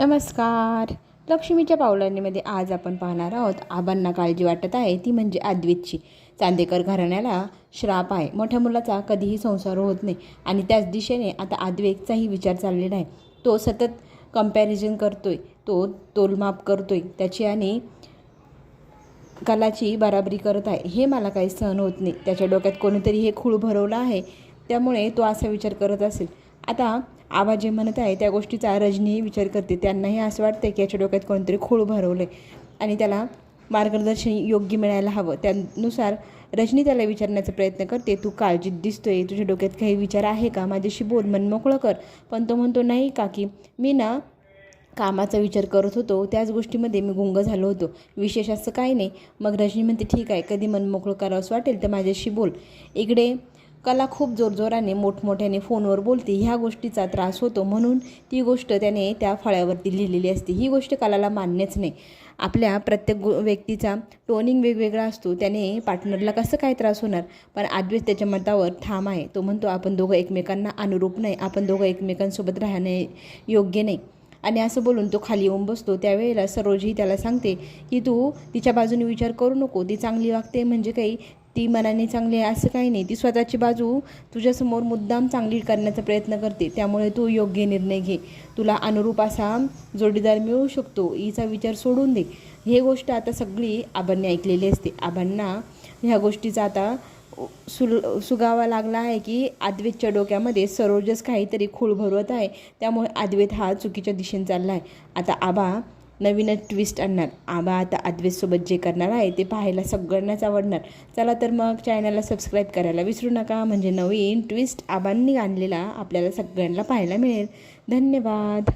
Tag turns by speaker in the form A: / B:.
A: नमस्कार. लक्ष्मीच्या पावलांनीमध्ये आज आपण पाहणार आहोत. आबांना काळजी वाटत आहे ती म्हणजे आद्वितची चांदेकर घराण्याला श्राप आहे. मोठ्या मुलाचा कधीही संसार होत नाही आणि त्याच दिशेने आता आद्वेकचाही विचार चाललेला आहे. तो सतत कंपॅरिझन करतोय तो तोलमाप करतोय त्याची आणि कलाची बराबरी करत आहे. हे मला काही सहन होत नाही. त्याच्या डोक्यात कोणीतरी हे खूळ भरवलं आहे त्यामुळे तो असा विचार करत असेल. आता आबा जे म्हणत आहे त्या गोष्टीचा रजनीही विचार करते. त्यांनाही असं वाटतं की याच्या डोक्यात कोणतरी खूळ भरवलं आहे आणि त्याला मार्गदर्शन योग्य मिळायला हवं. त्यानुसार रजनी त्याला विचारण्याचा प्रयत्न करते तू काळजीत दिसतोय तुझ्या डोक्यात काही विचार आहे का? माझ्याशी बोल मन मोकळं कर. पण तो म्हणतो नाही का की मी ना कामाचा विचार करत होतो. त्याच गोष्टीमध्ये मी गुंग झालो होतो. विशेष असं काही नाही. मग रजनी म्हणते ठीक आहे कधी मन मोकळं करावंसं वाटेल तर माझ्याशी बोल. इकडे कला खूप जोरजोराने मोठमोठ्याने फोनवर बोलते. ह्या गोष्टीचा त्रास होतो म्हणून ती गोष्ट त्याने त्या फळ्यावरती लिहिलेली असते. ही गोष्ट कलाला मान्यच नाही. आपल्या प्रत्येक गो व्यक्तीचा टोनिंग वेगवेगळा असतो. त्याने पार्टनरला कसं काय त्रास होणार? पण आद्वेस त्याच्या मतावर ठाम आहे. तो म्हणतो आपण दोघं एकमेकांना अनुरूप नाही. आपण दोघं एकमेकांसोबत राहणे योग्य नाही. आणि असं बोलून तो खाली येऊन बसतो. त्यावेळेला सरोजही त्याला सांगते की तू तिच्या बाजूने विचार करू नको. ती चांगली वागते म्हणजे काही ती मनाने चांगली आहे असं काही नाही. ती स्वतःची बाजू तुझ्यासमोर मुद्दाम चांगली करण्याचा प्रयत्न करते. त्यामुळे तू योग्य निर्णय घे. तुला अनुरूप असा जोडीदार मिळू शकतो. हिचा विचार सोडून दे. हे गोष्ट आता सगळी आबांनी ऐकलेली असते. आबांना ह्या गोष्टीचा आता सुल सुगावा लागला आहे की आद्वेतच्या डोक्यामध्ये सरोजस काहीतरी खूळ भरवत आहे. त्यामुळे आद्वेत हा चुकीच्या दिशेने चालला आहे आता आबा नवीनच ट्विस्ट आणणार. आबा आता अद्वेसोबत जे करणार आहे ते पाहायला सगळ्यांनाच आवडणार. चला तर मग चॅनलला सबस्क्राईब करायला विसरू नका. म्हणजे नवीन ट्विस्ट आबांनी आणलेला आपल्याला सगळ्यांना पाहायला मिळेल. धन्यवाद.